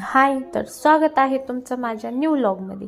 हाय तर स्वागत आहे तुमचं माझ्या न्यू लॉगमध्ये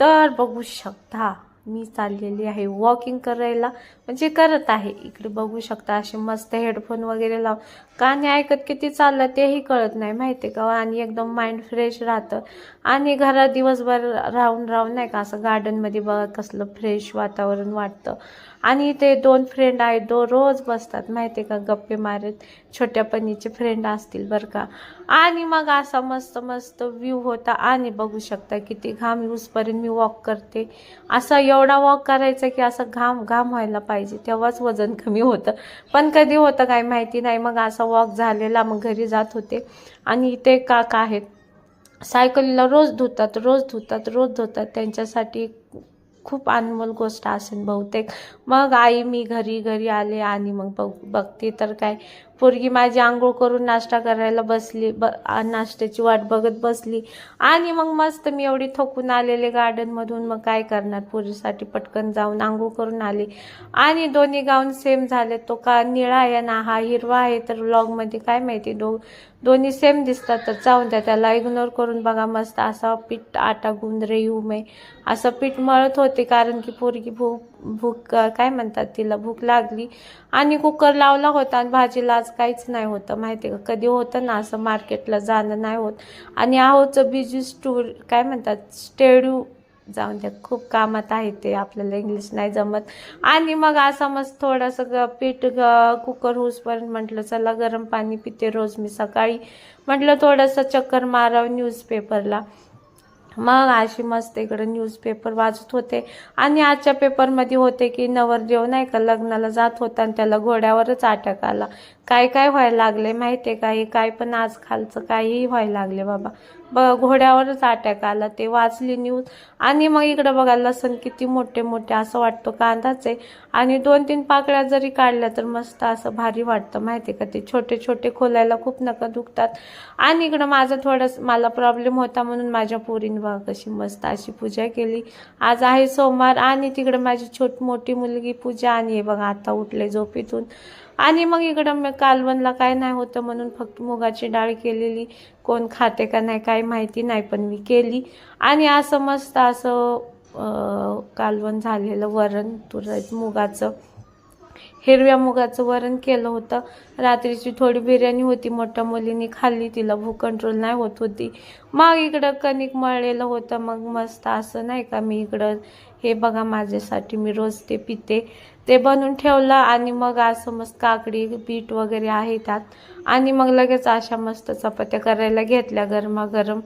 तर बघू शकता मी चाललेली आहे वॉकिंग करायला. म्हणजे करत आहे. इकडे बघू शकता असे मस्त हेडफोन वगैरे लाव. काने ऐकत किती चाललं तेही कळत नाही. माहिती का? आणि एकदम माइंड फ्रेश राहतं. आणि घरात दिवसभर राहून राहून नाही का असं गार्डनमध्ये बघा कसलं फ्रेश वातावरण वाटतं. आणि ते दोन फ्रेंड आहेत. दो रोज बसतात. माहिती का? गप्पे मारत. छोट्यापणीचे फ्रेंड असतील बरं का. आणि मग असा मस्त मस्त व्ह्यू होता. आणि बघू शकता किती घाम यूजपर्यंत मी वॉक करते. असा एवढा वॉक करायचा की असं घाम घाम व्हायला पाहिजे. तेव्हाच वजन कमी होतं. पण कधी होतं काय माहिती नाही. मग असा वॉक झालेला मग घरी जात होते. आणि इथे काका आहेत. सायकलीला रोज धुतात रोज धुतात रोज धुतात. त्यांच्यासाठी खूप अनमोल गोष्ट असेल बहुतेक. मग आई मी घरी घरी आले आणि मग बघ बघते तर काय. पोरगी माझी आंघोळ करून नाश्ता करायला बसली ब नाश्त्याची वाट बघत बसली. आणि मग मस्त मी एवढी थकून आलेले गार्डनमधून मग काय करणार? पोरीसाठी पटकन जाऊन आंघोळ करून आले. आणि दोन्ही गाऊन सेम झाले. तो का निळा आहे ना हा हिरवा आहे. तर व्लॉगमध्ये काय माहिती दो दोन्ही सेम दिसतात. तर जाऊन द्या त्याला इग्नोर करून बघा मस्त असा पीठ आटा गुंद रे येऊ मे असं पीठ मळत होते कारण की पोरगी भूक भूक काय म्हणतात तिला भूक लागली. आणि कुकर लावला होता आणि भाजीला आज काहीच नाही होतं माहिती का? कधी होतं ना असं मार्केटला जाणं नाही होत. आणि आहोचं बिजी स्टूर काय म्हणतात स्टेड्यू जाऊन द्या. खूप कामात आहे ते आपल्याला इंग्लिश नाही जमत. आणि मग असं मस्त थोडंसं ग पीठ ग कुकर होऊसपर्यंत म्हटलं चला गरम पाणी पिते रोज मी सकाळी. म्हटलं थोडंसं चक्कर मारावं न्यूजपेपरला मग अशी मस्त इकडं न्यूजपेपर वाचत होते. आणि आजच्या पेपरमध्ये होते की नवरदेव नाही का लग्नाला जात होता आणि त्याला घोड्यावरच अटक आला. काय काय व्हायला लागले माहिती आहे का? हे काय पण आजकालचं काहीही व्हायला लागले बाबा. ब घोड्यावरच अटॅक आला. ते वाचली न्यूज आणि मग इकडं बघा लसण किती मोठे मोठे असं वाटतं कांदाच आहे आणि दोन तीन पाकळ्या जरी काढल्या तर मस्त असं भारी वाटतं. माहिती आहे का? ते छोटे छोटे खोलायला खूप नका दुखतात. आणि इकडं माझं थोडंसं मला प्रॉब्लेम होता म्हणून माझ्या पोरीने बघा कशी मस्त अशी पूजा केली. आज आहे सोमवार आणि तिकडं माझी छोट मोठी मुलगी पूजा आणि हे बघा आता उठले झोपेतून. आणि मग इकडं मी कालवणला काय नाही होतं म्हणून फक्त मुगाची डाळ केलेली. कोण खाते का नाही काय माहिती नाही पण मी केली. आणि असं मस्त असं कालवण झालेलं वरण तुर मुगाचं. हिरव्या मुगाचं वरण केलं होतं. रात्रीची थोडी बिर्याणी होती मोठ्या मुलीने खाल्ली तिला भूक कंट्रोल नाही होत होती. मग इकडं कणिक मळलेलं होतं मग मस्त असं नाही का मी इकडं हे बघा माझ्यासाठी मी रोज ते पिते. ते बनवून ठेवलं आणि मग असं मस्त काकडी पीठ वगैरे आहे त्यात. आणि मग लगेच अशा मस्त चपात्या करायला घेतल्या गरमागरम.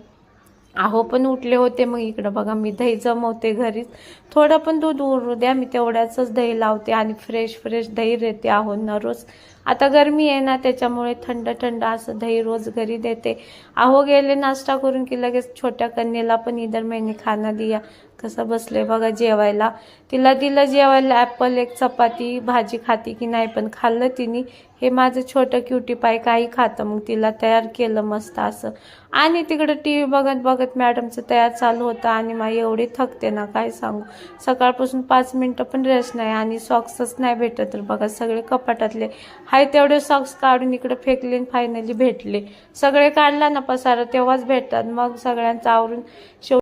अहो पण उठले होते मग इकडं बघा मी दही जमवते घरीच. थोडं पण दूध उरू द्या मी तेवढ्याच दही लावते आणि फ्रेश फ्रेश दही देते आहो न रोज. आता गरमी आहे ना त्याच्यामुळे थंड थंड असं दही रोज घरी देते. अहो गेले नाश्ता करून की लगेच छोट्या कन्येला पण इधर महिने खाना दिया. कसं बसले बघा जेवायला. तिला दिलं जेवायला ॲपल एक चपाती भाजी खाती की नाही पण खाल्लं तिने. हे माझं छोटं क्युटी पाय काही खातं. मग तिला तयार केलं मस्त असं. आणि तिकडं टी व्ही बघत बघत मॅडमचं तयार चालू होतं आणि मा एवढी थकते ना काय सांगू. सकाळपासून पाच मिनटं पण रेस्ट नाही आणि सॉक्सच नाही भेटत. तर बघा सगळे कपाटातले. हाय तेवढे सॉक्स काढून इकडे फेकले फायनली भेटले. सगळे काढला ना पसारा तेव्हाच भेटतात. मग सगळ्यांचा आवरून शेव